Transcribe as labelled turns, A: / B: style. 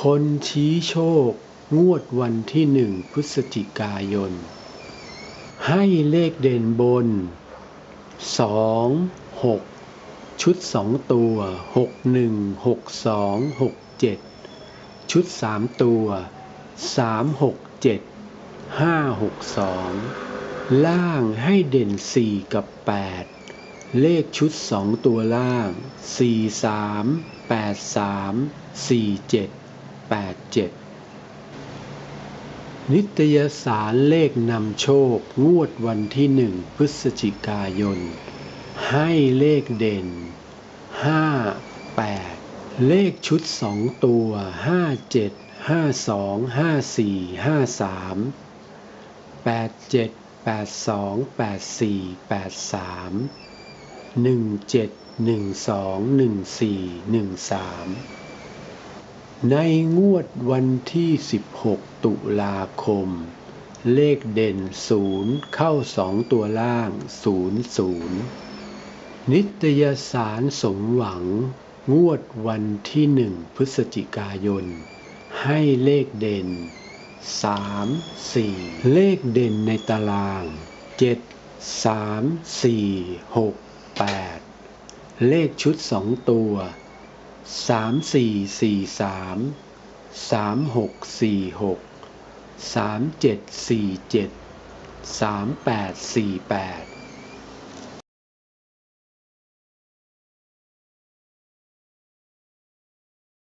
A: คนชี้โชค งวดวันที่หนึ่งพฤศจิกายน ให้เลขเด่นบนสองหกชุดสองตัวหกหนึ่งหกสองหกเจ็ดชุดสามตัวสามหกเจ็ดห้าหกสองล่างให้เด่นสี่กับแปดเลขชุดสองตัวล่างสี่สามแปดสามสี่เจ็ด 87 นิตยสารเลขนำโชค งวดวันที่ 1 พฤศจิกายน ให้เลขเด่น 58 เลขชุดสองตัว 57 52 54 53 87 82 84 83 17 12 14 13 ในงวดวันที่ 16 ตุลาคม เลขเด่นศูนย์เข้าสองตัวล่างศูนย์ศูนย์นิตยสารสมหวัง งวดวันที่หนึ่งพฤศจิกายน ให้เลขเด่นสามสี่เลขเด่นในตารางเจ็ดสามสี่หกแปดเลขชุดสองตัว สามสี่สี่สามสามหกสี่หกสามเจ็ดสี่เจ็ดสามแปดสี่แปด